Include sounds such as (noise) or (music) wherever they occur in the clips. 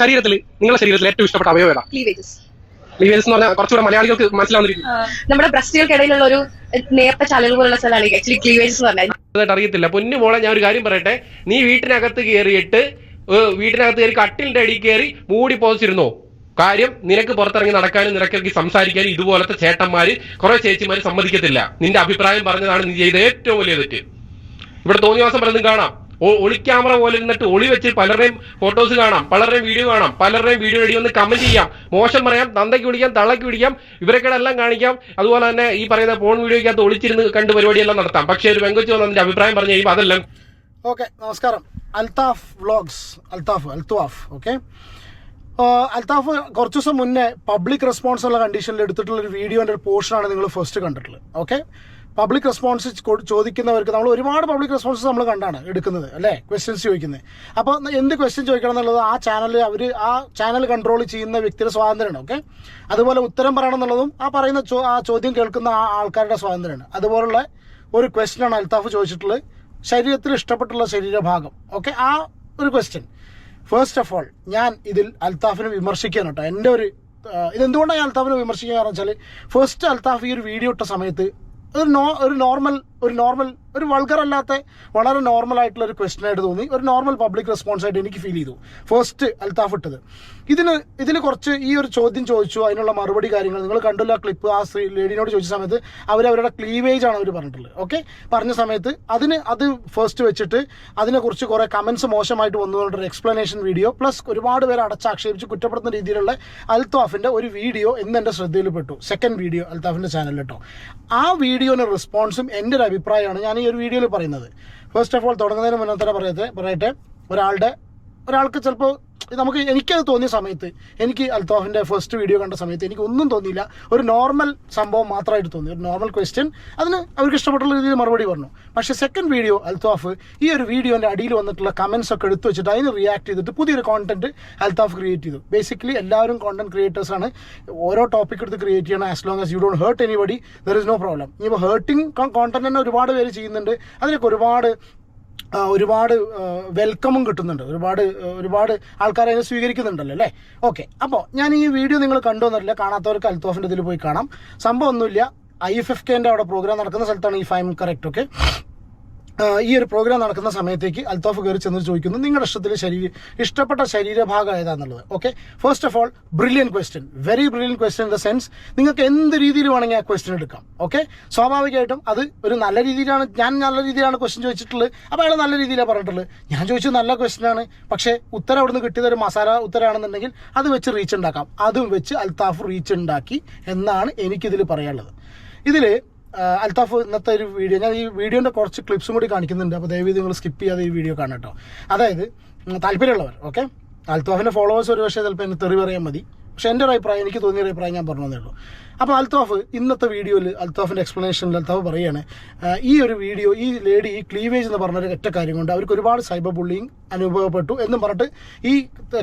ശരീരത്തിൽ നിങ്ങളുടെ ശരീരത്തിൽ ഏറ്റവും ഇഷ്ടപ്പെട്ട അവയവം ഏതാ? ക്ലീവേജസ് ലീവേഴ്സ് എന്ന് പറഞ്ഞാൽ കുറച്ചുകൂടെ മലയാളികൾക്ക് മനസ്സിലാവുന്ന രീതി നമ്മുടെ ബ്രസ്റ്റുകൾക്കിടയിലുള്ള ഒരു നേർത്ത ചാലുകൾ പോലുള്ള സ്ഥലമാണ് ആക്ച്വലി ക്ലീവേജസ് എന്ന് പറഞ്ഞാൽ അറിയത്തില്ല. പൊന്നു മോളെ ഞാൻ ഒരു കാര്യം പറയട്ടെ. നീ വീട്ടിനകത്ത് കയറിയിട്ട് വീട്ടിനകത്ത് കയറി കട്ടിലിന്റെ അടി കയറി മൂടി പോസിച്ചിരുന്നോ? കാര്യം നിനക്ക് പുറത്തിറങ്ങി നടക്കാനും നിനക്കിറങ്ങി സംസാരിക്കാനും ഇതുപോലത്തെ ചേട്ടന്മാര് കുറെ ചേച്ചിമാര് സമ്മതിക്കത്തില്ല. നിന്റെ അഭിപ്രായം പറഞ്ഞതാണ് നീ ചെയ്ത ഏറ്റവും വലിയ തെറ്റ്. ഇവിടെ തോന്നിയവാസം പലതും കാണാം. ഒ- ഒളി ക്യാമറ പോലെ ഇരുന്നിട്ട് ഒളി വെച്ച് പലരുടെയും ഫോട്ടോസ് കാണാം പലരുടെയും വീഡിയോ കാണാം പലരുടെയും വീഡിയോ എഴുതി ഒന്ന് കമന്റ് ചെയ്യാം. മോശം പറയാം തന്തയ്ക്ക് പിടിക്കാം തള്ളയ്ക്ക് പിടിക്കാം ഇവരൊക്കെ എല്ലാം കാണിക്കാം. അതുപോലെ തന്നെ ഈ പറയുന്ന ഫോൺ വീഡിയോയ്ക്കകത്ത് ഒളിച്ചിരുന്ന് കണ്ട് പരിപാടിയെല്ലാം നടത്താം. പക്ഷേ ഒരു പെങ്കൊച്ചു വന്ന് അതിന്റെ അഭിപ്രായം പറഞ്ഞു കഴിയുമ്പോൾ അതെല്ലാം ഓക്കെ നമസ്കാരം. അൽതാഫ് വ്ളോഗ്സ് അൽതാഫ് അൽത്തുവാഫ് ഓക്കെ അൽതാഫ് കുറച്ച് ദിവസം മുന്നേ പബ്ലിക് റെസ്പോൺസ് ഉള്ള കണ്ടീഷനിൽ എടുത്തിട്ടുള്ള ഒരു വീഡിയോന്റെ ഒരു പോർഷനാണ് നിങ്ങൾ ഫസ്റ്റ് കണ്ടിട്ടുള്ളത് ഓക്കെ പബ്ലിക് റെസ്പോൺസ് ചോദിക്കുന്നവർക്ക് നമ്മൾ ഒരുപാട് പബ്ലിക് റെസ്പോൺസ് നമ്മൾ കണ്ടാണ് എടുക്കുന്നത് അല്ലേ? ക്വസ്റ്റ്യൻസ് ചോദിക്കുന്നത് അപ്പോൾ എന്ത് ക്വസ്റ്റ്യൻ ചോദിക്കണം എന്നുള്ളത് ആ ചാനൽ അവർ ആ ചാനൽ കൺട്രോൾ ചെയ്യുന്ന വ്യക്തിയുടെ സ്വാതന്ത്ര്യമാണ് ഓക്കെ അതുപോലെ ഉത്തരം പറയണം എന്നുള്ളതും ആ പറയുന്ന ആ ചോദ്യം കേൾക്കുന്ന ആ ആൾക്കാരുടെ സ്വാതന്ത്ര്യമാണ്. അതുപോലുള്ള ഒരു ക്വസ്റ്റ്യനാണ് അൽത്താഫ് ചോദിച്ചിട്ടുള്ളത്. ശരീരത്തിൽ ഇഷ്ടപ്പെട്ടുള്ള ശരീരഭാഗം ഓക്കെ ആ ഒരു ക്വസ്റ്റ്യൻ ഫസ്റ്റ് ഓഫ് ഓൾ ഞാൻ ഇതിൽ അൽത്താഫിനെ വിമർശിക്കാൻ കേട്ടോ. എന്റെ ഒരു ഇതെന്തുകൊണ്ടാണ് ഞാൻ അൽത്താഫിനെ വിമർശിക്കുക കാരണം വെച്ചാൽ ഫസ്റ്റ് അൽത്താഫ് ഈ ഒരു വീഡിയോ ഇട്ട സമയത്ത് ഒരു നോ ഒരു നോർമൽ ഒരു നോർമൽ ഒരു വൾഗർ അല്ലാത്ത വളരെ നോർമൽ ആയിട്ടുള്ള ഒരു ക്വസ്റ്റൻ ആയിട്ട് തോന്നി. ഒരു നോർമൽ പബ്ലിക് റെസ്പോൺസ് ആയിട്ട് എനിക്ക് ഫീൽ ചെയ്തു. ഫസ്റ്റ് അൽത്താഫ് ഇട്ടത്. ഇതിന് ഇതിൽ കുറച്ച് ഈ ഒരു ചോദ്യം ചോദിച്ചു അതിനുള്ള മറുപടി കാര്യങ്ങൾ. നിങ്ങൾ കണ്ടല്ലോ ക്ലിപ്പ് ആ സ്ത്രീ ലേഡിനോട് ചോദിച്ച സമയത്ത് അവർ അവരുടെ ക്ലീവേജ് ആണ് അവർ പറഞ്ഞിട്ടുള്ളത്. ഓക്കെ പറഞ്ഞ സമയത്ത് അതിന് അത് ഫസ്റ്റ് വെച്ചിട്ട് അതിനെക്കുറിച്ച് കുറേ കമൻസ് മോശമായിട്ട് വന്നുകൊണ്ടൊരു എക്സ്പ്ലനേഷൻ വീഡിയോ പ്ലസ് ഒരുപാട് പേര് അടച്ചാക്ഷേപിച്ച് കുറ്റപ്പെടുത്തുന്ന രീതിയിലുള്ള അൽത്താഫിന്റെ ഒരു വീഡിയോ ഇന്ന് എന്റെ ശ്രദ്ധയിൽപ്പെട്ടു. സെക്കൻഡ് വീഡിയോ അൽത്താഫിന്റെ ചാനലിൽ കേട്ടോ ആ വീഡിയോയുടെ റെസ്പോൺസും എന്റെ ഒരു അഭിപ്രായമാണ് ഞാൻ ഈ ഒരു വീഡിയോയിൽ പറയുന്നത്. ഫസ്റ്റ് ഓഫ് ഓൾ തുടങ്ങുന്നതിന് മുന്നേ തന്നെ പറയത്തെ പറയട്ടെ. ഒരാളുടെ ഒരാൾക്ക് ചിലപ്പോൾ നമുക്ക് എനിക്കത് തോന്നിയ സമയത്ത് എനിക്ക് അൽത്താഫിന്റെ ഫസ്റ്റ് വീഡിയോ കണ്ട സമയത്ത് എനിക്ക് ഒന്നും തോന്നിയില്ല. ഒരു നോർമൽ സംഭവം മാത്രമായിട്ട് തോന്നി. ഒരു നോർമൽ ക്വസ്റ്റ്യൻ അതിന് അവർക്ക് ഇഷ്ടപ്പെട്ടുള്ള രീതിയിൽ മറുപടി പറഞ്ഞു. പക്ഷേ സെക്കൻഡ് വീഡിയോ അൽത്താഫ് ഈ ഒരു വീഡിയോന്റെ അടിയിൽ വന്നിട്ടുള്ള കമൻസ് ഒക്കെ എടുത്തു വെച്ചിട്ട് അതിന് റിയാക്ട് ചെയ്തിട്ട് പുതിയൊരു കോണ്ടന്റ് അൽത്താഫ് ക്രിയേറ്റ് ചെയ്തു. ബേസിക്കലി എല്ലാവരും കോണ്ടന്റ് ക്രിയേറ്റേഴ്സ് ആണ്. ഓരോ ടോപ്പിക് എടുത്ത് ക്രിയേറ്റ് ചെയ്യണം. As long as you don't hurt anybody there is no problem ഇപ്പോൾ ഹേർട്ടിങ് കോണ്ടന്റ് തന്നെ ഒരുപാട് പേര് ചെയ്യുന്നുണ്ട്. അതിനൊക്കെ ഒരുപാട് ഒരുപാട് വെൽക്കമും കിട്ടുന്നുണ്ട്. ഒരുപാട് ഒരുപാട് ആൾക്കാരെ അതിനെ സ്വീകരിക്കുന്നുണ്ടല്ലോ അല്ലേ? ഓക്കെ അപ്പോൾ ഞാൻ ഈ വീഡിയോ നിങ്ങൾ കണ്ടുവന്നിട്ടില്ല കാണാത്തവർക്ക് അൽത്തോഫിന്റെ ഇതിൽ പോയി കാണാം. സംഭവം ഒന്നുമില്ല. ഐ എഫ് എഫ് കെന്റെ അവിടെ പ്രോഗ്രാം നടക്കുന്ന സ്ഥലത്താണ് ഈ ഫൈം കറക്റ്റ് ഓക്കെ ഈ ഒരു പ്രോഗ്രാം നടക്കുന്ന സമയത്തേക്ക് അൽത്താഫ് കയറി ചെന്ന് ചോദിക്കുന്നു നിങ്ങളുടെ ഇഷ്ടത്തിലെ ശരീര ഇഷ്ടപ്പെട്ട ശരീരഭാഗം ഏതാന്നുള്ളത്? Okay first of all brilliant question very brilliant question in the sense നിങ്ങൾക്ക് എന്ത് രീതിയിൽ വേണമെങ്കിൽ ആ ക്വസ്റ്റ്യൻ എടുക്കാം. ഓക്കെ സ്വാഭാവികമായിട്ടും അത് ഒരു നല്ല രീതിയിലാണ് ഞാൻ നല്ല രീതിയിലാണ് ക്വസ്റ്റ്യൻ ചോദിച്ചിട്ടുള്ളത്. അപ്പോൾ അയാൾ നല്ല രീതിയിലാണ് പറഞ്ഞിട്ടുള്ളത്. ഞാൻ ചോദിച്ചത് നല്ല ക്വസ്റ്റ്യനാണ് പക്ഷേ ഉത്തരം അവിടുന്ന് കിട്ടിയത് ഒരു മസാല ഉത്തരമാണെന്നുണ്ടെങ്കിൽ അത് വെച്ച് റീച്ച് ഉണ്ടാക്കാം. അതും വെച്ച് അൽത്താഫ് റീച്ച് ഉണ്ടാക്കി എന്നാണ് എനിക്കിതിൽ പറയാനുള്ളത്. ഇതിൽ അൽത്താഫ് ഇന്നത്തെ ഒരു വീഡിയോ ഞാൻ ഈ വീഡിയോന്റെ കുറച്ച് ക്ലിപ്സും കൂടി കാണിക്കുന്നുണ്ട്. അപ്പോൾ ദയവ് നിങ്ങൾ സ്കിപ്പ് ചെയ്യാതെ ഈ വീഡിയോ കാണാം കേട്ടോ അതായത് താല്പര്യമുള്ളവർ ഓക്കെ അൽത്താഫിന്റെ ഫോളോവേഴ്സ് ഒരു പക്ഷേ ചിലപ്പോൾ എന്നെ തെറി പറയാൻ മതി. പക്ഷേ എന്റെ ഒരു അഭിപ്രായം എനിക്ക് തോന്നിയ ഒരു അഭിപ്രായം ഞാൻ പറഞ്ഞതേ ഉള്ളൂ. അപ്പോൾ അൽത്താഫ് ഇന്നത്തെ വീഡിയോയിൽ അൽത്താഫിന്റെ എക്സ്പ്ലനേഷനിൽ അൽത്താഫ് പറയുകയാണ് ഈ ഒരു വീഡിയോ ഈ ലേഡി ഈ ക്ലീവേജ് എന്ന് പറഞ്ഞൊരു ഒറ്റ കാര്യം കൊണ്ട് അവർക്ക് ഒരുപാട് സൈബർ ബുള്ളിങ് അനുഭവപ്പെട്ടു എന്നും പറഞ്ഞിട്ട് ഈ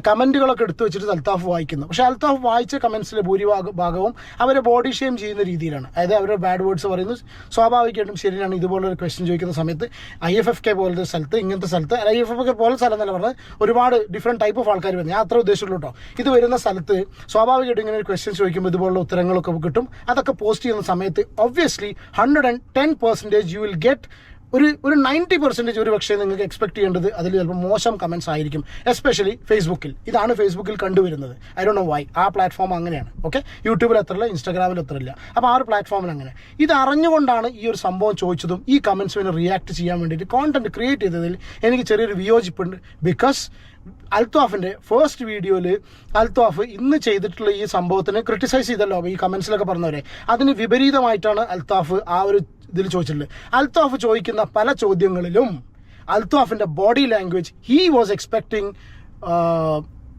കമന്റുകളൊക്കെ എടുത്തു വെച്ചിട്ട് അൽത്താഫ് വായിക്കുന്നു. പക്ഷേ അൽത്താഫ് വായിച്ച കമൻസിലെ ഭൂരിഭാഗ ഭാഗവും അവരെ ബോഡി ഷെയിം ചെയ്യുന്ന രീതിയിലാണ്. അതായത് അവരുടെ ബാഡ് വേർഡ്സ് പറയുന്നു സ്വാഭാവികമായിട്ടും ശരിയാണ്. ഇതുപോലൊരു ക്വസ്റ്റ്യൻ ചോദിക്കുന്ന സമയത്ത് ഐ എഫ് എഫ് കെ പോലത്തെ സ്ഥലത്ത് ഇങ്ങനത്തെ സ്ഥലത്ത് ഐ എഫ് എഫ് കെ പോലെ സ്ഥലം എന്നല്ല പറഞ്ഞാൽ ഒരുപാട് ഡിഫറെന്റ് ടൈപ്പ് ഓഫ് ആൾക്കാർ വരുന്നത് ഞാൻ അത്ര ഉദ്ദേശമുള്ളൂ കേട്ടോ ഇത് വരുന്ന സ്ഥലത്ത് സ്വാഭാവികമായിട്ടും ഇങ്ങനെ ഒരു ക്വസ്റ്റ്യൻ ചോദിക്കുമ്പോൾ ഇതുപോലുള്ള ഉത്തരങ്ങളൊക്കെ കിട്ടും. അതൊക്കെ പോസ്റ്റ് ചെയ്യുന്ന സമയത്ത് obviously hundred and ten percentage you will get ഒരു ഒരു നയന്റി പെർസെന്റേജ് ഒരു പക്ഷേ നിങ്ങൾക്ക് എക്സ്പെക്ട് ചെയ്യേണ്ടത് അതിൽ ചിലപ്പോൾ മോശം കമൻസ് ആയിരിക്കും. എസ്പെഷ്യലി ഫേസ്ബുക്കിൽ ഇതാണ് ഫേസ്ബുക്കിൽ കണ്ടുവരുന്നത്. ഐ ഡോ നോ വൈ ആ പ്ലാറ്റ്ഫോം അങ്ങനെയാണ്. ഓക്കെ യൂട്യൂബിൽ അത്രയില്ല ഇൻസ്റ്റാഗ്രാമിൽ അത്രയില്ല. അപ്പോൾ ആ ഒരു പ്ലാറ്റ്ഫോമിൽ അങ്ങനെ. ഇത് അറിഞ്ഞുകൊണ്ടാണ് ഈ ഒരു സംഭവം ചോദിച്ചതും ഈ കമൻസിന് റിയാക്ട് ചെയ്യാൻ വേണ്ടിയിട്ട് കോണ്ടന്റ് ക്രിയേറ്റ് ചെയ്തതിൽ എനിക്ക് ചെറിയൊരു വിയോജിപ്പുണ്ട്. ബിക്കോസ് അൽത്താഫിന്റെ ഫസ്റ്റ് വീഡിയോയിൽ അൽത്താഫ് ഇന്ന് ചെയ്തിട്ടുള്ള ഈ സംഭവത്തിന് ക്രിട്ടിസൈസ് ചെയ്തല്ലോ. ഈ കമൻസിലൊക്കെ പറഞ്ഞവരെ. അതിന് വിപരീതമായിട്ടാണ് അൽത്താഫ് ആ ഒരു ഇതിൽ ചോദിച്ചിട്ടുണ്ട്. അൽത്താഫ് ചോദിക്കുന്ന പല ചോദ്യങ്ങളിലും അൽത്താഫിന്റെ body language he was expecting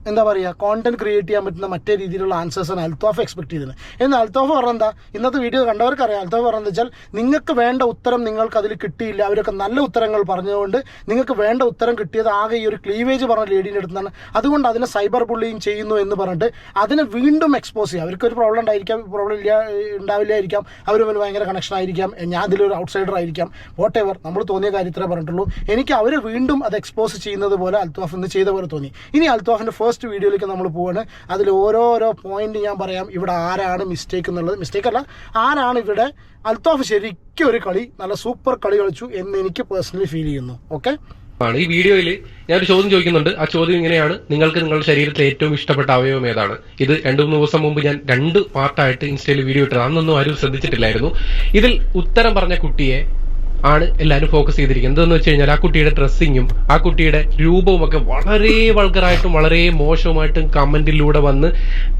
എന്താ പറയുക കോണ്ടന്റ് ക്രിയേറ്റ് ചെയ്യാൻ പറ്റുന്ന മറ്റേ രീതിയിലുള്ള ആൻസേഴ്സാണ് അൽത്തോഫ് എക്സ്പെക്ട് ചെയ്തത്. എന്നാൽ അൽത്തോഫ് പറഞ്ഞെന്താ ഇന്നത്തെ വീഡിയോ കണ്ടവർക്കറിയാം. അൽത്തോഫ് പറഞ്ഞു വെച്ചാൽ നിങ്ങൾക്ക് വേണ്ട ഉത്തരം നിങ്ങൾക്ക് അതിൽ കിട്ടിയില്ല. അവരൊക്കെ നല്ല ഉത്തരങ്ങൾ പറഞ്ഞതുകൊണ്ട് നിങ്ങൾക്ക് വേണ്ട ഉത്തരം കിട്ടിയത് ആകെ ഈ ഒരു ക്ലീവേജ് പറഞ്ഞ ലേഡീന്റെ അടുത്താണ് അതുകൊണ്ട് അതിനെ സൈബർ ബുള്ളിങ് ചെയ്യുന്നു എന്ന് പറഞ്ഞിട്ട് അതിനെ വീണ്ടും എക്സ്പോസ് ചെയ്യുക അവർക്ക് ഒരു പ്രോബ്ലം ഉണ്ടായിരിക്കാം പ്രോബ്ലം ഇല്ല ഉണ്ടാവില്ലായിരിക്കാം. അവർ തമ്മിൽ ഭയങ്കര കണക്ഷൻ ആയിരിക്കാം. ഞാൻ ഇതിലൊരു ഔട്ട്സൈഡർ ആയിരിക്കാം. വോട്ട് എവർ നമ്മൾ തോന്നിയ കാര്യത്തിലേ പറഞ്ഞിട്ടുള്ളൂ. എനിക്ക് അവരെ വീണ്ടും അത് എക്സ്പോസ് ചെയ്യുന്നത് പോലെ അൽത്തോഫ് ഇന്ന് ചെയ്ത പോലെ തോന്നി. ഇനി അൽത്തോഫിന്റെ ഫസ്റ്റ് ഫസ്റ്റ് വീഡിയോയിലേക്ക് നമ്മൾ പോവാണ്. അതിൽ ഓരോരോ പോയിന്റ് ഞാൻ പറയാം. ഇവിടെ ആരാണ് മിസ്റ്റേക്ക് എന്നുള്ളത്. മിസ്റ്റേക്ക് അല്ല ആരാണ് ഇവിടെ അൽത്താഫ് ശരിക്കും ഒരു കളി നല്ല സൂപ്പർ കളി കളിച്ചു എന്ന് എനിക്ക് പേഴ്സണലി ഫീൽ ചെയ്യുന്നു. ഓക്കെ ഈ വീഡിയോയിൽ ഞാനൊരു ചോദ്യം ചോദിക്കുന്നുണ്ട്. ആ ചോദ്യം ഇങ്ങനെയാണ്. നിങ്ങൾക്ക് നിങ്ങളുടെ ശരീരത്തിലെ ഏറ്റവും ഇഷ്ടപ്പെട്ട അവയവം ഏതാണ്? ഇത് രണ്ടു മൂന്ന് ദിവസം മുമ്പ് ഞാൻ രണ്ട് പാർട്ടായിട്ട് ഇൻസ്റ്റയിൽ വീഡിയോ ഇട്ടത്. അന്നൊന്നും ആരും ശ്രദ്ധിച്ചിട്ടില്ലായിരുന്നു. ഇതിൽ ഉത്തരം പറഞ്ഞ കുട്ടിയെ ആണ് എല്ലാവരും ഫോക്കസ് ചെയ്തിരിക്കുന്നത്. എന്തെന്ന് വെച്ച് കഴിഞ്ഞാൽ ആ കുട്ടിയുടെ ഡ്രസ്സിങ്ങും ആ കുട്ടിയുടെ രൂപവും ഒക്കെ വളരെ വൾഗറായിട്ടും വളരെ മോശമായിട്ടും കമന്റിലൂടെ വന്ന്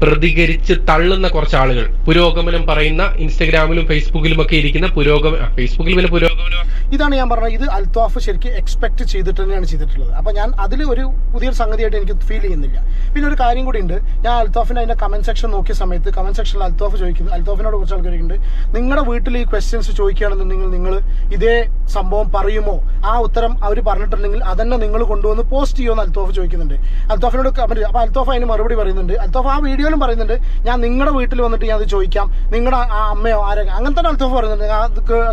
പ്രതികരിച്ച് തള്ളുന്ന കുറച്ച് ആളുകൾ പുരോഗമനം പറയുന്ന ഇൻസ്റ്റഗ്രാമിലും ഫേസ്ബുക്കിലും ഒക്കെ ഇരിക്കുന്ന പുരോഗമന ഫേസ്ബുക്കിൽ പിന്നെ പുരോഗമനം ഇതാണ് ഞാൻ പറഞ്ഞത്. ഇത് അൽത്താഫ് ശരിക്കും എക്സ്പെക്ട് ചെയ്തിട്ട് തന്നെയാണ് ചെയ്തിട്ടുള്ളത്. അപ്പോൾ ഞാൻ അതിൽ ഒരു പുതിയൊരു സംഗതിയായിട്ട് എനിക്ക് ഫീൽ ചെയ്യുന്നില്ല. പിന്നെ ഒരു കാര്യം കൂടി ഉണ്ട്. ഞാൻ അൽത്തോഫിന്റെ അതിന്റെ കമന്റ് സെക്ഷൻ നോക്കിയ സമയത്ത് കമന്റ് സെക്ഷനിൽ അൽത്താഫ് ചോദിക്കുന്നു. അൽത്താഫിനോട് കുറച്ച് ആൾക്കാരുണ്ട് നിങ്ങളുടെ വീട്ടിൽ ഈ ക്വസ്റ്റ്യൻസ് ചോദിക്കുകയാണെന്നുണ്ടെങ്കിൽ നിങ്ങൾ ഇതേ സംഭവം പറയുമോ? ആ ഉത്തരം അവർ പറഞ്ഞിട്ടുണ്ടെങ്കിൽ അതന്നെ നിങ്ങൾ കൊണ്ടുവന്ന് പോസ്റ്റ് ചെയ്യുമെന്ന് അൽത്തോഫ് ചോദിക്കുന്നുണ്ട്. അൽത്തോഫിനോട് കമന്റ് അപ്പോൾ അൽത്തോഫ് അതിന് മറുപടി പറയുന്നുണ്ട്. അൽത്തോഫ് ആ വീഡിയോയിലും പറയുന്നുണ്ട്. ഞാൻ നിങ്ങളുടെ വീട്ടിൽ വന്നിട്ട് ഞാൻ അത് ചോദിക്കാം. നിങ്ങളുടെ ആ അമ്മയോ ആരൊക്കെ അങ്ങനെ തന്നെ അൽത്തോഫ് പറയുന്നുണ്ട്. ആ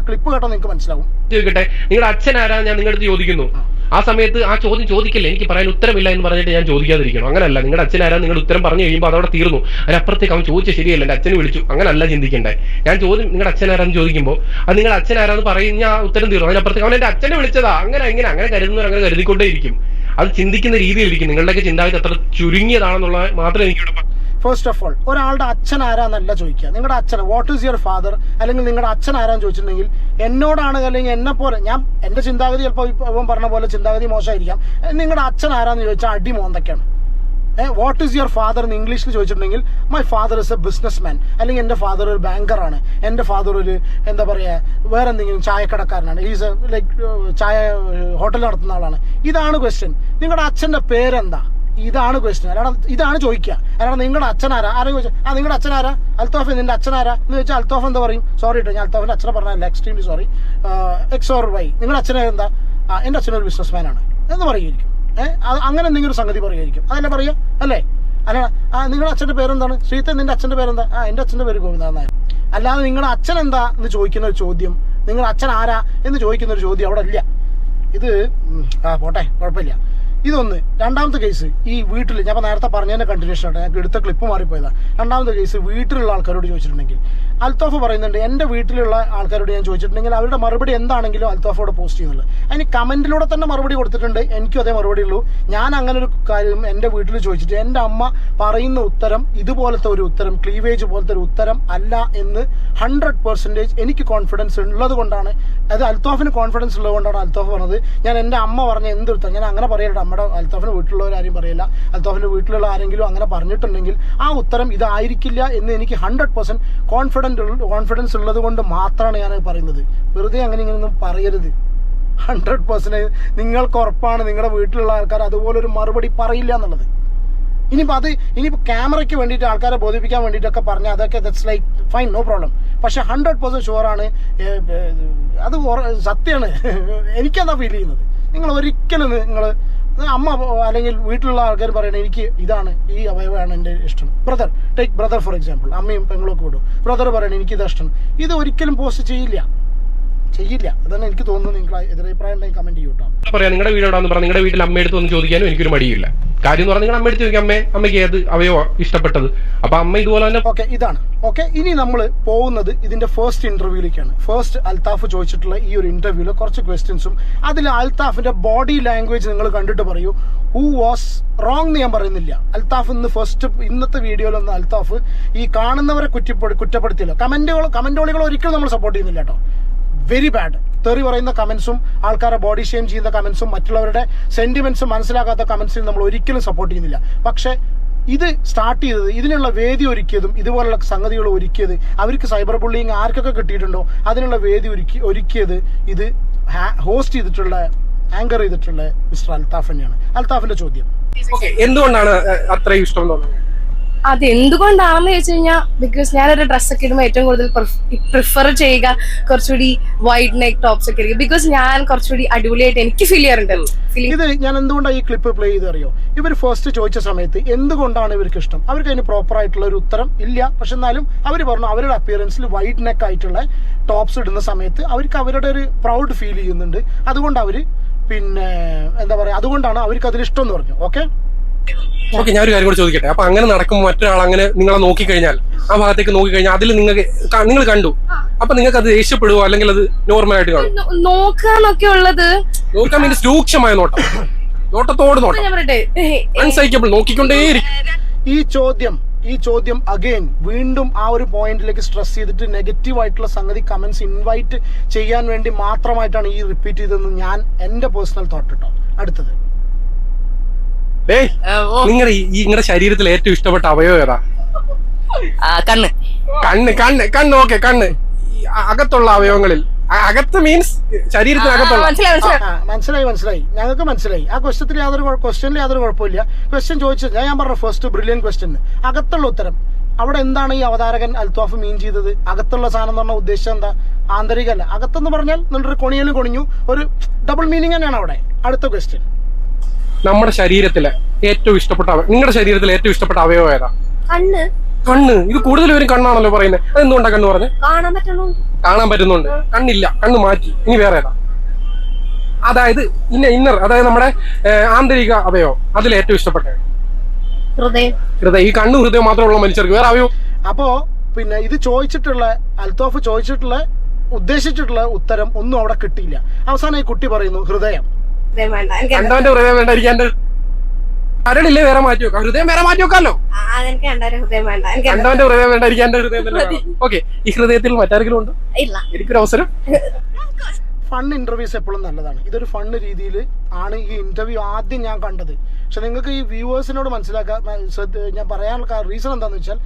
ക്ലിപ്പ് കേട്ടോ നിങ്ങൾക്ക് മനസ്സിലാവും. ചോദിക്കട്ടെ? നിങ്ങളുടെ അച്ഛൻ ആരാ ഞാൻ നിങ്ങളുടെ അടുത്ത് ചോദിക്കുന്നു. ആ. സമയത്ത് ആ ചോദ്യം ചോദിക്കില്ല. എനിക്ക് പറയാൻ ഉത്തരമില്ല എന്ന് പറഞ്ഞിട്ട് ഞാൻ ചോദിക്കാതിരിക്കണം. അങ്ങനല്ല. നിങ്ങളുടെ അച്ഛൻ ആരാ നിങ്ങളുടെ ഉത്തരം പറഞ്ഞു കഴിയുമ്പോൾ അതവിടെ തീർന്നു. അതിനപ്പുറത്തേക്ക് അവൻ ചോദിച്ച ശരിയല്ല. എന്റെ അച്ഛനെ വിളിച്ചു. അങ്ങനല്ല ചിന്തിക്കണ്ടേ. ഞാൻ ചോദ്യം നിങ്ങളുടെ അച്ഛൻ ആരാന്ന് ചോദിക്കുമ്പോൾ അത് നിങ്ങളുടെ അച്ഛൻ ആരാന്ന് പറയുന്ന ആ ഉത്തരം തീർന്നു. അതിനപ്പുറത്തേക്ക് അവൻ എന്റെ അച്ഛനെ വിളിച്ചതാ. അങ്ങനെ ഇങ്ങനെ അങ്ങനെ കരുതുന്നവർ അങ്ങനെ കരുതിക്കൊണ്ടേയിരിക്കും. അത് ചിന്തിക്കുന്ന രീതിയിലിരിക്കും. നിങ്ങളുടെയൊക്കെ ചിന്താഗതി അത്ര ചുരുങ്ങിയതാണെന്നുള്ള മാത്രമേ എനിക്കിവിടെ ഫസ്റ്റ് ഓഫ് ഓൾ ഒരാളുടെ അച്ഛൻ ആരാന്നല്ല ചോദിക്കുക. നിങ്ങളുടെ അച്ഛൻ വാട്ട് ഈസ് യുവർ ഫാദർ അല്ലെങ്കിൽ നിങ്ങളുടെ അച്ഛൻ ആരാന്ന് ചോദിച്ചിട്ടുണ്ടെങ്കിൽ എന്നോടാണ് അല്ലെങ്കിൽ എന്നെ പോലെ ഞാൻ എന്റെ ചിന്താഗതി ചിലപ്പോൾ ഇപ്പം പറഞ്ഞ പോലെ ചിന്താഗതി മോശമായിരിക്കാം. നിങ്ങളുടെ അച്ഛൻ ആരാന്ന് ചോദിച്ചാൽ അടി മോന്തക്കാണ്. വാട്ട് ഈസ് യുവർ ഫാദർ എന്ന് ഇംഗ്ലീഷിൽ ചോദിച്ചിട്ടുണ്ടെങ്കിൽ my father is a business man അല്ലെങ്കിൽ എന്റെ ഫാദർ ഒരു ബാങ്കറാണ് എന്റെ ഫാദർ ഒരു എന്താ പറയുക വേറെ എന്തെങ്കിലും ചായക്കടക്കാരനാണ് ഈസ് ലൈക്ക് ചായ ഹോട്ടൽ നടത്തുന്ന ആളാണ്. ഇതാണ് ക്വസ്റ്റ്യൻ നിങ്ങളുടെ അച്ഛന്റെ പേരെന്താ? ഇതാണ് ക്വസ്റ്റ്യൻ അല്ലാതെ ഇതാണ് ചോദിക്കുക. അല്ലാതെ നിങ്ങളുടെ അച്ഛനാരാ? ആരാ ചോദിച്ചാൽ ആ നിങ്ങളുടെ അച്ഛനാരാ? അൽത്തോഫ് നിന്റെ അച്ഛനാരാ? എന്ന് ചോദിച്ചാൽ അൽത്തോഫ് എന്താ പറയും? സോറി കേട്ടോ ഞാൻ അൽത്തോഫിന്റെ അച്ഛനെ പറഞ്ഞല്ല extremely sorry X or Y നിങ്ങളുടെ അച്ഛനെ എന്താ? എന്റെ അച്ഛനൊരു ബിസിനസ് മാൻ ആണ്. എന്ന് പറയുമായിരിക്കും. ഏഹ് അങ്ങനെ എന്തെങ്കിലും ഒരു സംഗതി പറയുമായിരിക്കും. അതല്ലേ പറയുക? അല്ലേ? അല്ല ആ നിങ്ങളുടെ അച്ഛന്റെ പേരെന്താണ്? ശ്രീത്തെ നിന്റെ അച്ഛന്റെ പേരെന്താ? ആ എന്റെ അച്ഛന്റെ പേര് ഗോവിന്ദൻ നായർ. അല്ലാതെ നിങ്ങളുടെ അച്ഛൻ എന്താ എന്ന് ചോദിക്കുന്ന ഒരു ചോദ്യം നിങ്ങളുടെ അച്ഛൻ ആരാ എന്ന് ചോദിക്കുന്ന ഒരു ചോദ്യം അവിടെ ഇല്ല. ഇത് ആ പോട്ടെ കുഴപ്പമില്ല. ഇതൊന്ന്. രണ്ടാമത്തെ കേസ് ഈ വീട്ടിൽ ഞാൻ നേരത്തെ പറഞ്ഞതിന്റെ കണ്ടിന്യൂഷൻ ആണ് ഞങ്ങൾക്ക് എടുത്ത ക്ലിപ്പ് മാറിപ്പോയതാ. രണ്ടാമത്തെ കേസ് വീട്ടിലുള്ള ആൾക്കാരോട് ചോദിച്ചിട്ടുണ്ടെങ്കിൽ. അൽത്തോഫ് പറയുന്നുണ്ട് എന്റെ വീട്ടിലുള്ള ആൾക്കാരോട് ഞാൻ ചോദിച്ചിട്ടുണ്ടെങ്കിൽ അവരുടെ മറുപടി എന്താണെങ്കിലും അൽത്തോഫോട് പോസ്റ്റ് ചെയ്യുന്നുള്ളൂ. അതിന് കമന്റിലൂടെ തന്നെ മറുപടി കൊടുത്തിട്ടുണ്ട് എനിക്കും അതേ മറുപടി ഉള്ളൂ. ഞാൻ അങ്ങനെ ഒരു കാര്യം എന്റെ വീട്ടിൽ ചോദിച്ചിട്ട് എന്റെ അമ്മ പറയുന്ന ഉത്തരം ഇതുപോലത്തെ ഒരു ഉത്തരം ക്ലീവേജ് പോലത്തെ ഒരു ഉത്തരം അല്ല എന്ന് ഹൺഡ്രഡ് പെർസെന്റേജ് എനിക്ക് കോൺഫിഡൻസ് ഉള്ളത് കൊണ്ടാണ്. അത് അൽത്തോഫിന് കോൺഫിഡൻസ് ഉള്ളത് കൊണ്ടാണ് അൽത്തോഫ് പറഞ്ഞത്. ഞാൻ എന്റെ അമ്മ പറഞ്ഞ എന്തെടുത്ത ഞാൻ അങ്ങനെ പറയരുത് നമ്മുടെ അൽത്തോഫിന്റെ വീട്ടിലുള്ളവർ ആരും പറയില്ല. അൽത്തോഫിന്റെ വീട്ടിലുള്ള ആരെങ്കിലും അങ്ങനെ പറഞ്ഞിട്ടുണ്ടെങ്കിൽ ആ ഉത്തരം ഇതായിരിക്കില്ല എന്ന് എനിക്ക് ഹൺഡ്രഡ് പെർസെന്റ് കോൺഫിഡന്റ് കോൺഫിഡൻസ് ഉള്ളത് കൊണ്ട് മാത്രമാണ് ഞാൻ പറയുന്നത്. വെറുതെ അങ്ങനെ ഇങ്ങനെയൊന്നും പറയരുത്. ഹൺഡ്രഡ് പെർസെന്റ് നിങ്ങൾക്ക് ഉറപ്പാണ് നിങ്ങളുടെ വീട്ടിലുള്ള ആൾക്കാർ അതുപോലൊരു മറുപടി പറയില്ല എന്നുള്ളത്. ഇനിയിപ്പോൾ അത് ഇനിയിപ്പോൾ ക്യാമറയ്ക്ക് വേണ്ടിയിട്ട് ആൾക്കാരെ ബോധിപ്പിക്കാൻ വേണ്ടിയിട്ടൊക്കെ പറഞ്ഞാൽ അതൊക്കെ that's like fine no problem പക്ഷേ ഹൺഡ്രഡ് പെർസെന്റ് ഷുവറാണ് അത് സത്യമാണ് എനിക്കെന്താ ഫീൽ ചെയ്യുന്നത്. നിങ്ങൾ ഒരിക്കലും നിങ്ങൾ അമ്മ അല്ലെങ്കിൽ വീട്ടിലുള്ള ആൾക്കാർ പറയണേ എനിക്ക് ഇതാണ് ഈ അവയവമാണ് എന്റെ ഇഷ്ടം. Brother take brother for example അമ്മയും പെങ്ങളൊക്കെ വിടും. ബ്രദർ പറയണേ എനിക്ക് ഇത് ഇഷ്ടം. ഇത് ഒരിക്കലും പോസ്റ്റ് ചെയ്യില്ല. ചെയ്യില്ല. അതാണ് എനിക്ക് തോന്നുന്നത്. നിങ്ങൾ എതിരഭിപ്രായം ഉണ്ടെങ്കിൽ കമന്റ് ചെയ്യൂട്ടോ പറയാം നിങ്ങളുടെ വീട് എവിടെയാണെന്ന് പറഞ്ഞാൽ നിങ്ങളുടെ വീട്ടിൽ അമ്മയെടുത്ത് വന്ന് ചോദിക്കാനും എനിക്കൊരു മടിയില്ല കാര്യം എന്ന് പറഞ്ഞാൽ നിങ്ങൾ അമ്മയെടുത്ത് ചോദിക്കാം അമ്മേ അമ്മയ്ക്ക് ഏത് അവയോ ഇഷ്ടപ്പെട്ടത്? അപ്പൊ അമ്മ ഇതുപോലെ തന്നെ ഓക്കെ ഇതാണ്. ഓക്കെ ഇനി നമ്മൾ പോകുന്നത് ഇതിന്റെ ഫസ്റ്റ് ഇന്റർവ്യൂയിലേക്കാണ് ഫസ്റ്റ് അൽത്താഫ് ചോദിച്ചിട്ടുള്ള ഈ ഒരു ഇന്റർവ്യൂവിൽ കുറച്ച് ക്വസ്റ്റ്യൻസും അതിൽ അൽത്താഫിന്റെ ബോഡി ലാംഗ്വേജ് നിങ്ങൾ കണ്ടിട്ട് പറയൂ. ഹൂ വാസ് റോങ് എന്ന് ഞാൻ പറയുന്നില്ല. അൽത്താഫ് ഇന്ന് ഫസ്റ്റ് ഇന്നത്തെ വീഡിയോയിലൊന്നും അൽത്താഫ് ഈ കാണുന്നവരെ കുറ്റപ്പെടു കുറ്റപ്പെടുത്തിയില്ല. കമന്റുകൾ കമന്റോളികൾ ഒരിക്കലും നമ്മൾ സപ്പോർട്ട് ചെയ്യുന്നില്ല കേട്ടോ വെരി ബാഡ് തെറി പറയുന്ന കമൻസും ആൾക്കാരെ ബോഡി ഷെയിം ചെയ്യുന്ന കമൻസും മറ്റുള്ളവരുടെ സെന്റിമെന്റ്സും മനസ്സിലാക്കാത്ത കമൻസിൽ നമ്മൾ ഒരിക്കലും സപ്പോർട്ട് ചെയ്യുന്നില്ല. പക്ഷേ ഇത് സ്റ്റാർട്ട് ചെയ്തത് ഇതിനുള്ള വേദി ഒരുക്കിയതും ഇതുപോലുള്ള സംഗതികൾ ഒരുക്കിയത് അവർക്ക് സൈബർ ബുള്ളിങ് ആർക്കൊക്കെ കിട്ടിയിട്ടുണ്ടോ അതിനുള്ള വേദി ഒരുക്കി ഒരുക്കിയത് ഇത് ഹോസ്റ്റ് ചെയ്തിട്ടുള്ള ആങ്കർ ചെയ്തിട്ടുള്ള മിസ്റ്റർ അൽത്താഫ് തന്നെയാണ് അൽത്താഫിന്റെ ചോദ്യം. എന്തുകൊണ്ടാണ് അത്ര അത്രയും ഇഷ്ടം തോന്നുന്നത്? അത് എന്തുകൊണ്ടാണെന്ന് ചോദിച്ചു കഴിഞ്ഞാൽ ബിക്കോസ് ഞാനൊരു ഡ്രസ്സൊക്കെ ഇടുമ്പോൾ ഏറ്റവും കൂടുതൽ പ്രിഫർ ചെയ്യുക കുറച്ചുകൂടി വൈഡ് നെക്ക് ടോപ്സ് ഒക്കെ ആയിരിക്കും. ബിക്കോസ് ഞാൻ കുറച്ചുകൂടി അടിപൊളിയായിട്ട് എനിക്ക് ഫീൽ ചെയ്യാറുണ്ട്. ഇത് ഞാൻ എന്തുകൊണ്ടാണ് ഈ ക്ലിപ്പ് പ്ലേ ചെയ്ത് അറിയോ ഇവർ ഫസ്റ്റ് ചോദിച്ച സമയത്ത് എന്തുകൊണ്ടാണ് ഇവർക്ക് ഇഷ്ടം? അവർക്ക് അതിന് പ്രോപ്പർ ആയിട്ടുള്ള ഒരു ഉത്തരം ഇല്ല. പക്ഷെ എന്നാലും അവർ പറഞ്ഞു അവരുടെ അപ്പിയറൻസിൽ വൈഡ് നെക്ക് ആയിട്ടുള്ള ടോപ്സ് ഇടുന്ന സമയത്ത് അവർക്ക് അവരുടെ ഒരു പ്രൗഡ് ഫീൽ ചെയ്യുന്നുണ്ട്. അതുകൊണ്ട് അവർ പിന്നെ എന്താ പറയുക അതുകൊണ്ടാണ് അവർക്ക് അതിൽ ഇഷ്ടം എന്ന് പറഞ്ഞു. ഓക്കെ ഓക്കെ ഞാൻ ഒരു കാര്യം കൂടി ചോദിക്കട്ടെ? അപ്പൊ അങ്ങനെ നടക്കുമ്പോൾ മറ്റൊരാൾ അങ്ങനെ നിങ്ങളെ നോക്കിക്കഴിഞ്ഞാൽ ആ ഭാഗത്തേക്ക് നോക്കിക്കഴിഞ്ഞാൽ അതിൽ നിങ്ങൾക്ക് നിങ്ങൾ കണ്ടു. അപ്പൊ നിങ്ങൾക്ക് അത് ദേഷ്യപ്പെടുവോ? അല്ലെങ്കിൽ അത് നോർമൽ ആയിട്ട് കാണും? നോക്കാന്നൊക്കെ ഉള്ളത്. നോക്കാൻ മീൻസ് രൂക്ഷമായ നോട്ടം. നോട്ടത്തോട് നോട്ടം. അൺസൈക്കബിൾ നോക്കിക്കൊണ്ടേയിരിക്കും ഈ ചോദ്യം ഈ ചോദ്യം അഗെയിൻ വീണ്ടും ആ ഒരു പോയിന്റിലേക്ക് സ്ട്രെസ് ചെയ്തിട്ട് നെഗറ്റീവ് ആയിട്ടുള്ള സംഗതി കമന്റ്സ് ഇൻവൈറ്റ് ചെയ്യാൻ വേണ്ടി മാത്രമായിട്ടാണ് ഈ റിപ്പീറ്റ് ചെയ്തതെന്ന് ഞാൻ എന്റെ പേഴ്സണൽ തോട്ട് കേട്ടോ അടുത്തത്. ഡേയ് നിങ്ങളുടെ ഈ നിങ്ങളുടെ ശരീരത്തിൽ ഏറ്റവും ഇഷ്ടപ്പെട്ട അവയവം ഏതാ? കണ്ണ്. കണ്ണ് കണ്ണ് കണ്ണ് ഓക്കെ കണ്ണ്. അകത്തുള്ള അവയവങ്ങളിൽ. അകത്ത് മീൻസ് ശരീരത്തിനകത്തുള്ള മനസ്സിലായി മനസ്സിലായി. ഞങ്ങൾക്ക് മനസ്സിലായി ആ ക്വസ്റ്റ്യത്തിൽ യാതൊരു ക്വസ്റ്റ്യനിൽ യാതൊരു കുഴപ്പമില്ല. ക്വസ്റ്റ്യൻ ചോദിച്ചത് ഞാൻ പറഞ്ഞ ഫസ്റ്റ് ബ്രില്യൻ ക്വസ്റ്റ്യൻ അകത്തുള്ള ഉത്തരം. അവിടെ എന്താണ് ഈ അവതാരകൻ അൽത്താഫ് മീൻ ചെയ്തത്? അകത്തുള്ള സാധനം എന്ന് പറഞ്ഞ ഉദ്ദേശം എന്താ? ആന്തരികല്ല അകത്തെന്ന് പറഞ്ഞാൽ നിങ്ങളുടെ കൊണിയലും കൊണിഞ്ഞു. ഒരു ഡബിൾ മീനിങ് തന്നെയാണ് അവിടെ. അടുത്ത ക്വസ്റ്റ്യൻ നമ്മുടെ ശരീരത്തിലെ ഏറ്റവും ഇഷ്ടപ്പെട്ട അവയവം നിങ്ങളുടെ ശരീരത്തിലെ ഏറ്റവും ഇഷ്ടപ്പെട്ട അവയവം ഏതാ? കണ്ണ്. കണ്ണ്. ഇത് കൂടുതൽ പേരും കണ്ണാണല്ലോ പറയുന്നത്. അതെന്തുകൊണ്ടാ കണ്ണ് പറഞ്ഞു കാണാൻ പറ്റുന്നുണ്ട് കാണാൻ പറ്റുന്നുണ്ട്. കണ്ണില്ല. കണ്ണ് മാറ്റി. ഇനി വേറെ ഏതാ? അതായത് ഇന്ന ഇന്നർ അതായത് നമ്മുടെ ആന്തരിക അവയവം. അതിൽ ഏറ്റവും ഇഷ്ടപ്പെട്ട ഹൃദയം. ഹൃദയം. ഈ കണ്ണും ഹൃദയം മാത്രമുള്ള മനുഷ്യർക്ക്. വേറെ അവയവം? അപ്പോ പിന്നെ ഇത് ചോദിച്ചിട്ടുള്ള അൽത്തോഫ് ചോദിച്ചിട്ടുള്ള ഉദ്ദേശിച്ചിട്ടുള്ള ഉത്തരം ഒന്നും അവിടെ കിട്ടിയില്ല. അവസാനം ഈ കുട്ടി പറയുന്നു ഹൃദയം ഹൃദയം. വേണ്ട കണ്ടവന്റെ ഹൃദയം വേണ്ട എനിക്ക് എന്റെ കരളില്ലേ വേറെ മാറ്റി വെക്കാം. ഹൃദയം വേറെ മാറ്റി വെക്കാമല്ലോ? ആ, ഹൃദയം വേണ്ട. എനിക്ക് കണ്ടവന്റെ ഹൃദയം വേണ്ട എനിക്ക് എന്റെ ഹൃദയം തന്നെ ഓക്കെ ഈ ഹൃദയത്തിൽ മറ്റാരെങ്കിലും ഉണ്ട്? ഇല്ല. എനിക്കൊരു അവസരം. ഫൺ ഇന്റർവ്യൂസ് എപ്പോഴും നല്ലതാണ്. ഇതൊരു ഫണ്ണ് രീതിയിൽ ആണ് ഈ ഇന്റർവ്യൂ ആദ്യം ഞാൻ കണ്ടത്. പക്ഷെ നിങ്ങൾക്ക് ഈ വ്യൂവേഴ്സിനോട് മനസ്സിലാക്കാൻ ഞാൻ പറയാനുള്ള റീസൺ എന്താണെന്ന് വെച്ചാൽ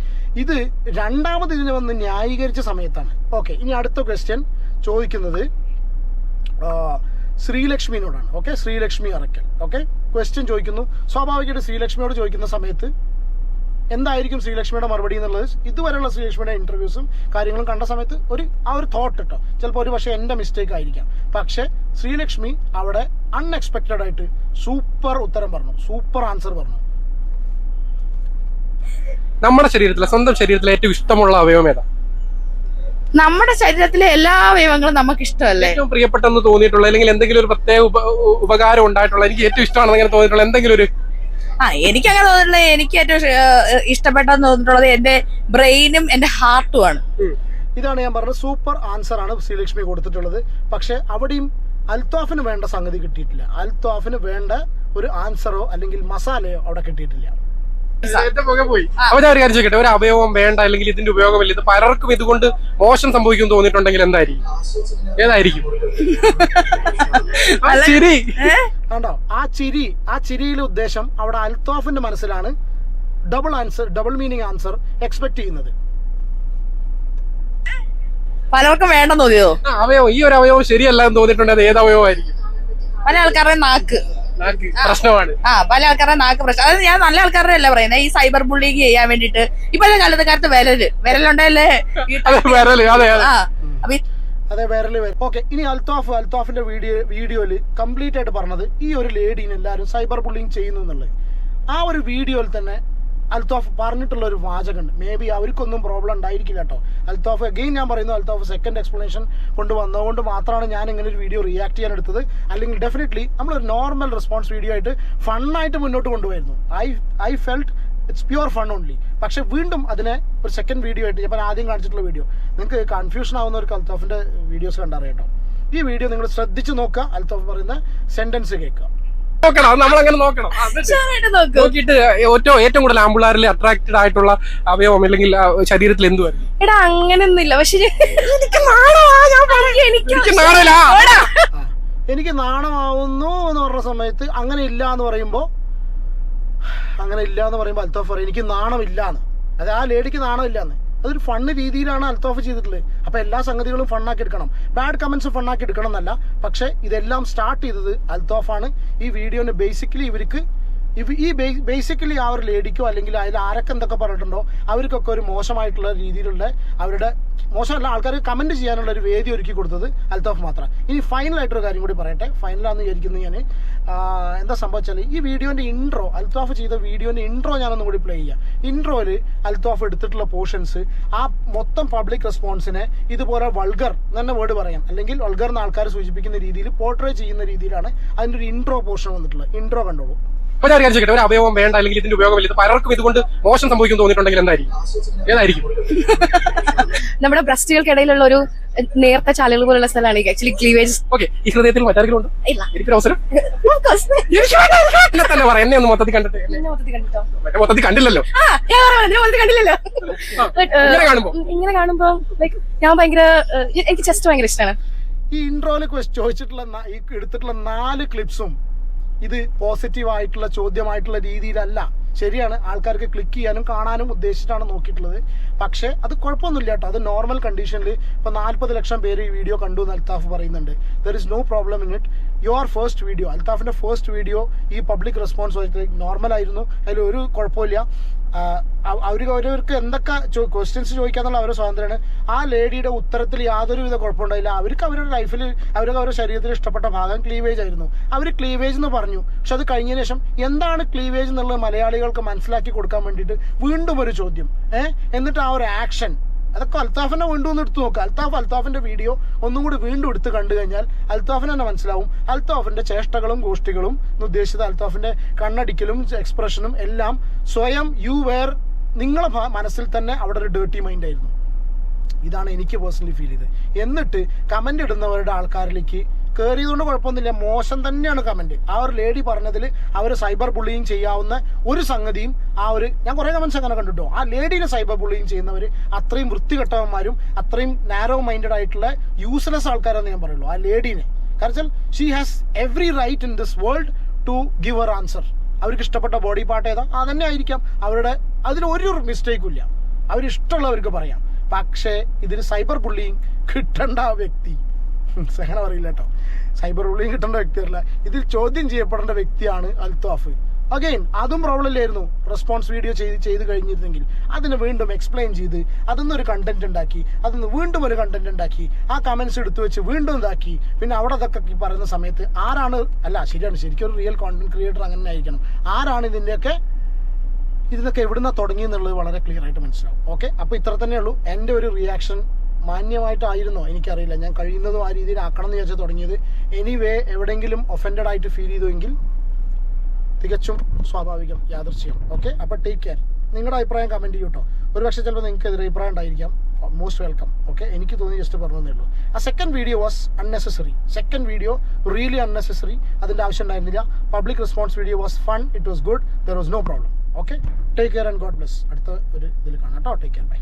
ഇത് രണ്ടാമത് ഇതിന് വന്ന് ന്യായീകരിച്ച സമയത്താണ്. ഓക്കെ ഇനി അടുത്ത ക്വസ്റ്റ്യൻ ചോദിക്കുന്നത് ശ്രീലക്ഷ്മിനോടാണ്. Okay Sreelakshmi Arakkal okay question ചോദിക്കുന്നു. സ്വാഭാവികമായിട്ട് ശ്രീലക്ഷ്മിയോട് ചോദിക്കുന്ന സമയത്ത് എന്തായിരിക്കും ശ്രീലക്ഷ്മിയുടെ മറുപടി എന്നുള്ളത്? ഇതുവരെയുള്ള ശ്രീലക്ഷ്മിയുടെ ഇന്റർവ്യൂസും കാര്യങ്ങളും കണ്ട സമയത്ത് ഒരു ആ ഒരു തോട്ട് കേട്ടോ ചിലപ്പോൾ ഒരു പക്ഷേ എന്റെ മിസ്റ്റേക്ക് ആയിരിക്കാം. പക്ഷേ ശ്രീലക്ഷ്മി അവിടെ അൺഎക്സ്പെക്റ്റഡ് ആയിട്ട് സൂപ്പർ ഉത്തരം പറഞ്ഞു. സൂപ്പർ ആൻസർ പറഞ്ഞു. നമ്മുടെ ശരീരത്തിലെ സ്വന്തം ശരീരത്തിലെ ഏറ്റവും ഇഷ്ടമുള്ള അവയവം ഏതാ? നമ്മുടെ ശരീരത്തിലെ എല്ലാ അവയവങ്ങളും നമുക്ക് ഇഷ്ടമല്ലേ ഏറ്റവും പ്രിയപ്പെട്ടെന്ന് തോന്നിയിട്ടുള്ള അല്ലെങ്കിൽ എന്തെങ്കിലും ഒരു പ്രത്യേക ഉപകാരം ഉണ്ടായിട്ടുള്ള എനിക്ക് ഏറ്റവും ഇഷ്ടമാണെന്ന് അങ്ങനെ തോന്നിയിട്ടുള്ള എന്തെങ്കിലും ഒരു ആ എനിക്ക് അങ്ങനെ തോന്നിയിട്ടുള്ളത് എനിക്ക് ഏറ്റവും ഇഷ്ടപ്പെട്ടെന്ന് തോന്നിയിട്ടുള്ളത് എന്റെ ബ്രെയിനും എന്റെ ഹാർട്ടുമാണ് ഇതാണ് ഞാൻ പറഞ്ഞത് സൂപ്പർ ആൻസർ ആണ് ശ്രീലക്ഷ്മി കൊടുത്തിട്ടുള്ളത്. പക്ഷെ അവിടെയും അൽത്താഫിന് വേണ്ട സംഗതി കിട്ടിയിട്ടില്ല. അൽത്താഫിന് വേണ്ട ഒരു ആൻസറോ അല്ലെങ്കിൽ മസാലയോ അവിടെ കിട്ടിയിട്ടില്ല. പോയി. അപ്പൊ ഞാൻ ഒരു കാര്യം ചോദിക്കട്ടെ? ഒരു അവയവം വേണ്ട അല്ലെങ്കിൽ ഇതിന്റെ ഉപയോഗമില്ല ഇത് പലർക്കും ഇതുകൊണ്ട് മോശം സംഭവിക്കും തോന്നിയിട്ടുണ്ടെങ്കിൽ എന്തായിരിക്കും? ഏതായിരിക്കും? ആ ശരി കണ്ടോ? ആ ചിരി ആ ചിരിയിലെ ഉദ്ദേശം അവിടെ അൽത്താഫിന്റെ മനസ്സിലാണ് double answer double meaning answer expect ചെയ്യുന്നത്. പലർക്കും വേണ്ടെന്ന് തോന്നിയതോ അവയോ അവയവം ഈ ഒരു അവയവം ശരിയല്ല എന്ന് തോന്നിയിട്ടുണ്ടെങ്കിൽ ഏത് അവയവമായിരിക്കും? പല ആൾക്കാരുടെ നാക്ക്. പ്രശ്നമാണ്. ആ പല ആൾക്കാരുടെ നാക്ക് പ്രശ്നം. അതായത് ഞാൻ നല്ല ആൾക്കാരുടെ അല്ല പറയുന്നത് ഈ സൈബർ ബുള്ളിങ് ചെയ്യാൻ വേണ്ടിട്ട് ഇപ്പോഴത്തെ കാലത്ത് കാലത്ത് വിരൽ വിരലുണ്ടല്ലേ (laughs) അതെ. വിരൽ വരും ഓക്കെ ഇനി അൽത്താഫ് അൽത്താഫിന്റെ വീഡിയോ വീഡിയോയിൽ കംപ്ലീറ്റ് ആയിട്ട് പറഞ്ഞത് ഈ ഒരു ലേഡീനെ എല്ലാരും സൈബർ ബുള്ളിങ് ചെയ്യുന്നു എന്നുള്ളത്. ആ ഒരു വീഡിയോയിൽ തന്നെ അൽത്താഫ് പറഞ്ഞിട്ടുള്ള ഒരു വാചകമുണ്ട്. മേ ബി അവർക്കൊന്നും പ്രോബ്ലം ഉണ്ടായിരിക്കില്ല കേട്ടോ. അൽത്തോഫ് അഗെയിൻ ഞാൻ പറയുന്നു അൽത്തോഫ് സെക്കൻഡ് എക്സ്പ്ലനേഷൻ കൊണ്ടുവന്നതുകൊണ്ട് മാത്രമാണ് ഞാൻ ഇങ്ങനെ ഒരു വീഡിയോ റിയാക്ട് ചെയ്യാൻ എടുത്തത്. അല്ലെങ്കിൽ ഡെഫിനറ്റ്ലി നമ്മളൊരു നോർമൽ റെസ്പോൺസ് വീഡിയോ ആയിട്ട് ഫണ്ണായിട്ട് മുന്നോട്ട് കൊണ്ടുപോയിരുന്നു. I I felt it's pure fun only പക്ഷെ വീണ്ടും അതിനെ ഒരു സെക്കൻഡ് വീഡിയോ ആയിട്ട് ഞാൻ ആദ്യം കാണിച്ചിട്ടുള്ള വീഡിയോ നിങ്ങൾക്ക് കൺഫ്യൂഷൻ ആവുന്ന ഒരു അൽത്തോഫിന്റെ വീഡിയോസ് കണ്ടറിയാം കേട്ടോ. ഈ വീഡിയോ നിങ്ങൾ ശ്രദ്ധിച്ച് നോക്കുക. അൽത്തോഫ് പറയുന്ന സെന്റൻസ് കേൾക്കുക. നോക്കണം. അത് നമ്മളങ്ങനെ നോക്കണം. നോക്കിയിട്ട് ഏറ്റവും ഏറ്റവും കൂടുതൽ ആമ്പിള്ളാരിൽ അട്രാക്റ്റഡ് ആയിട്ടുള്ള അവയവം അല്ലെങ്കിൽ ശരീരത്തിൽ എന്തുവായിരുന്നു എടാ അങ്ങനെയൊന്നുമില്ല പക്ഷെ എനിക്ക് എനിക്ക് നാണമില്ല. നാണമാവുന്നു എന്ന് പറഞ്ഞ സമയത്ത് അങ്ങനെ ഇല്ല എന്ന് പറയുമ്പോ അങ്ങനെ ഇല്ല എന്ന് പറയുമ്പോ അൽത്തോഫർ എനിക്ക് നാണമില്ലാന്ന്. അതായത് അത് ആ ലേഡിക്ക് നാണമില്ല എന്ന് അതൊരു ഫണ്ണ് രീതിയിലാണ് അൽത്തോഫ് ചെയ്തിട്ടുള്ളത്. അപ്പൊ എല്ലാ സംഗതികളും ഫണ്ണാക്കി എടുക്കണം. ബാഡ് കമന്റ്സ് ഫണ്ണാക്കി എടുക്കണം എന്നല്ല. പക്ഷേ ഇതെല്ലാം സ്റ്റാർട്ട് ചെയ്തത് അൽത്തോഫാണ് ഈ വീഡിയോന് ബേസിക്കലി ഇവർക്ക് ഇവ ഈ ബേസിക്കലി ആ ഒരു ലേഡിക്കോ അല്ലെങ്കിൽ അതിൽ ആരൊക്കെ എന്തൊക്കെ പറഞ്ഞിട്ടുണ്ടോ അവർക്കൊക്കെ ഒരു മോശമായിട്ടുള്ള രീതിയിലുള്ള അവരുടെ മോശമല്ല ആൾക്കാർക്ക് കമന്റ് ചെയ്യാനുള്ള ഒരു വേദി ഒരുക്കി കൊടുത്തത് അൽത്തോഫ് മാത്രം. ഇനി ഫൈനൽ ആയിട്ടൊരു കാര്യം കൂടി പറയട്ടെ. ഫൈനലാന്ന് വിചാരിക്കുന്നത് ഞാൻ എന്താ സംഭവിച്ചാൽ ഈ വീഡിയോന്റെ ഇൻട്രോ അൽത്തോഫ് ചെയ്ത വീഡിയോന്റെ ഇൻട്രോ ഞാനൊന്നും കൂടി പ്ലേ ചെയ്യാം. ഇൻട്രോയിൽ അൽത്തോഫ് എടുത്തിട്ടുള്ള പോർഷൻസ് ആ മൊത്തം പബ്ലിക് റെസ്പോൺസിനെ ഇതുപോലെ വൾഗർ എന്ന വേർഡ് പറയാം. അല്ലെങ്കിൽ വൾഗർ എന്ന ആൾക്കാർ സൂചിപ്പിക്കുന്ന രീതിയിൽ പോർട്രേ ചെയ്യുന്ന രീതിയിലാണ് അതിന്റെ ഒരു ഇൻട്രോ പോർഷൻ വന്നിട്ടുള്ളത്. ഇൻട്രോ കണ്ടോളൂ. അപ്പൊ ഞാൻ വിചാരിച്ചോട്ടെ ഒരു അവയവം വേണ്ട അല്ലെങ്കിൽ ഇതിന്റെ ഉപയോഗമില്ല ഇത് പലർക്കും ഇതുകൊണ്ട് മോശം സംഭവിക്കും തോന്നിയിട്ടുണ്ടെങ്കിൽ എന്തായിരിക്കും? ഏതായിരിക്കും? നമ്മുടെ ബ്രസ്റ്റുകൾക്കിടയിലുള്ള ഒരു നേർത്ത ചാലുകൾ പോലുള്ള സ്ഥലമാണ് ആക്ച്വലി ക്ലീവേജ് ഓക്കെ ഈ ഹൃദയത്തിൽ മറ്റാരെങ്കിലും ഉണ്ട്? ഇല്ല. എനിക്കൊരു അവസരം? എന്നെ തന്നെ പറയാം. എന്നെ ഒന്ന് മൊത്തത്തിൽ കണ്ടിട്ട്. എന്നെ കണ്ടിട്ടോ? എന്നെ മൊത്തത്തിൽ കണ്ടില്ലല്ലോ. കണ്ടില്ലല്ലോ. uh, ഇങ്ങനെ കാണുമ്പോ? ലൈക്ക് ഞാൻ ഭയങ്കര uh, എനിക്ക് ചെസ്റ്റ് ഭയങ്കര ഇഷ്ടമാണ്. ഈ ഇൻട്രോയിൽ ചോദിച്ചിട്ടുള്ള ഈ എടുത്തിട്ടുള്ള നാല് ക്ലിപ്സും ഇത് പോസിറ്റീവ് ആയിട്ടുള്ള ചോദ്യമായിട്ടുള്ള രീതിയിലല്ല. ശരിയാണ് ആൾക്കാർക്ക് ക്ലിക്ക് ചെയ്യാനും കാണാനും ഉദ്ദേശിച്ചിട്ടാണ് നോക്കിയിട്ടുള്ളത്. പക്ഷേ അത് കുഴപ്പമൊന്നുമില്ല കേട്ടോ. അത് നോർമൽ കണ്ടീഷനിൽ ഇപ്പോൾ നാൽപ്പത് ലക്ഷം പേര് ഈ വീഡിയോ കണ്ടു എന്ന് അൽത്താഫ് പറയുന്നുണ്ട്. There is no problem in it your first video അൽത്താഫിന്റെ first video ഈ പബ്ലിക് റെസ്പോൺസ് നോർമൽ ആയിരുന്നു. അതിൽ ഒരു കുഴപ്പമില്ല. അവർ അവരവർക്ക് എന്തൊക്കെ ക്വസ്റ്റ്യൻസ് ചോദിക്കാന്നുള്ള അവരുടെ സ്വാതന്ത്ര്യമാണ്. ആ ലേഡിയുടെ ഉത്തരത്തിൽ യാതൊരുവിധ കുഴപ്പമുണ്ടായില്ല. അവർക്ക് അവരുടെ ലൈഫിൽ അവർക്ക് അവരുടെ ശരീരത്തിൽ ഇഷ്ടപ്പെട്ട ഭാഗം ക്ലീവേജ് ആയിരുന്നു. അവർ ക്ലീവേജ് എന്ന് പറഞ്ഞു. പക്ഷെ അത് കഴിഞ്ഞതിന് ശേഷം എന്താണ് ക്ലീവേജ് എന്നുള്ളത് മലയാളികൾക്ക് മനസ്സിലാക്കി കൊടുക്കാൻ വേണ്ടിയിട്ട് വീണ്ടും ഒരു ചോദ്യം. ഏഹ് എന്നിട്ട് ആ ഒരു ആക്ഷൻ അതൊക്കെ അൽത്താഫിനെ വീണ്ടും ഒന്ന് എടുത്തു നോക്കുക അൽത്താഫ് അൽത്താഫിന്റെ വീഡിയോ ഒന്നും കൂടി വീണ്ടും എടുത്ത് കണ്ടു കഴിഞ്ഞാൽ അൽത്താഫിന് തന്നെ മനസ്സിലാവും. അൽത്താഫിന്റെ ചേഷ്ടകളും ഗോഷ്ടികളും എന്ന് ഉദ്ദേശിച്ചത് അൽത്താഫിന്റെ കണ്ണടിക്കലും എക്സ്പ്രഷനും എല്ലാം സ്വയം യു വെയർ നിങ്ങളെ മനസ്സിൽ തന്നെ അവിടെ ഒരു ഡേർട്ടി മൈൻഡ് ആയിരുന്നു. ഇതാണ് എനിക്ക് പേഴ്സണലി ഫീൽ ചെയ്ത് എന്നിട്ട് കമന്റ് ഇടുന്നവരുടെ ആൾക്കാരിലേക്ക് കയറിയതുകൊണ്ട് കുഴപ്പമൊന്നുമില്ല. മോശം തന്നെയാണ് കമന്റ് ആ ഒരു ലേഡി പറഞ്ഞതിൽ അവർ സൈബർ ബുള്ളിങ് ചെയ്യാവുന്ന ഒരു സംഗതിയും ആ ഒരു ഞാൻ കുറേ കമൻസ് അങ്ങനെ കണ്ടിട്ടോ. ആ ലേഡീനെ സൈബർ ബുള്ളിങ് ചെയ്യുന്നവർ അത്രയും വൃത്തികെട്ടവന്മാരും അത്രയും നാരോ മൈൻഡഡ് ആയിട്ടുള്ള യൂസ്ലെസ് ആൾക്കാരെന്ന് ഞാൻ പറയുള്ളൂ ആ ലേഡീനെ കാരണം she has every right in this world to give our answer അവർക്ക് ഇഷ്ടപ്പെട്ട ബോഡി പാർട്ട് ഏതാ? അതന്നെ ആയിരിക്കാം. അവരുടെ അതിൽ ഒരു മിസ്റ്റേക്കും ഇല്ല. അവരിഷ്ടമുള്ളവർക്ക് പറയാം. പക്ഷേ ഇതിന് സൈബർ ബുള്ളിങ് കിട്ടേണ്ട വ്യക്തി. സഹന പറയില്ല കേട്ടോ. സൈബർ ബുള്ളിങ് കിട്ടേണ്ട വ്യക്തിയല്ല ഇതിൽ ചോദ്യം ചെയ്യപ്പെടേണ്ട വ്യക്തിയാണ് അൽത്താഫ്. അഗൈൻ അതും പ്രോബ്ലം ഇല്ലായിരുന്നു. റെസ്പോൺസ് വീഡിയോ ചെയ്ത് ചെയ്ത് കഴിഞ്ഞിരുന്നെങ്കിൽ. അതിന് വീണ്ടും എക്സ്പ്ലെയിൻ ചെയ്ത് അതിന്ന് ഒരു കണ്ടന്റ് ഉണ്ടാക്കി അതിന്ന് വീണ്ടും ഒരു കണ്ടന്റ് ഉണ്ടാക്കി ആ കമന്റ്സ് എടുത്തു വെച്ച് വീണ്ടും ഇതാക്കി. പിന്നെ അവിടെ അതൊക്കെ ഈ പറയുന്ന സമയത്ത് ആരാണ് അല്ല ശരിയാണ് ശരിക്കും ഒരു റിയൽ കോണ്ടന്റ് ക്രിയേറ്റർ അങ്ങനെ ആയിരിക്കണം ആരാണ് ഇതിന്റെയൊക്കെ ഇതിനൊക്കെ എവിടുന്ന തുടങ്ങി എന്നുള്ളത് വളരെ ക്ലിയർ ആയിട്ട് മനസ്സിലാവും. ഓക്കെ അപ്പോൾ ഇത്ര തന്നെ ഉള്ളൂ. എന്റെ ഒരു റിയാക്ഷൻ മാന്യമായിട്ടായിരുന്നോ? എനിക്കറിയില്ല. ഞാൻ കഴിയുന്നതും ആ രീതിയിൽ ആക്കണം എന്ന് വിചാരിച്ചാൽ തുടങ്ങിയത്. എനിവേ എവിടെയെങ്കിലും ഒഫൻഡഡ് ആയിട്ട് ഫീൽ ചെയ്തുവെങ്കിൽ തികച്ചും സ്വാഭാവികം യാദൃശ്യം ഓക്കെ അപ്പോൾ ടേക്ക് കെയർ നിങ്ങളുടെ അഭിപ്രായം കമന്റ് ചെയ്യൂട്ടോ ഒരു പക്ഷേ ചിലപ്പോൾ നിങ്ങൾക്ക് എതിരെ അഭിപ്രായം ഉണ്ടായിരിക്കാം. മോസ്റ്റ് വെൽക്കം ഓക്കെ എനിക്ക് തോന്നി ജസ്റ്റ് പറഞ്ഞതേ ഉള്ളൂ. ആ second video was unnecessary second video really unnecessary അതിന്റെ ആവശ്യം ഉണ്ടായിരുന്നില്ല. Public response video was fun it was good there was no problem okay take care and God bless അടുത്ത ഒരു ഇതിൽ കാണാം കേട്ടോ. Take care bye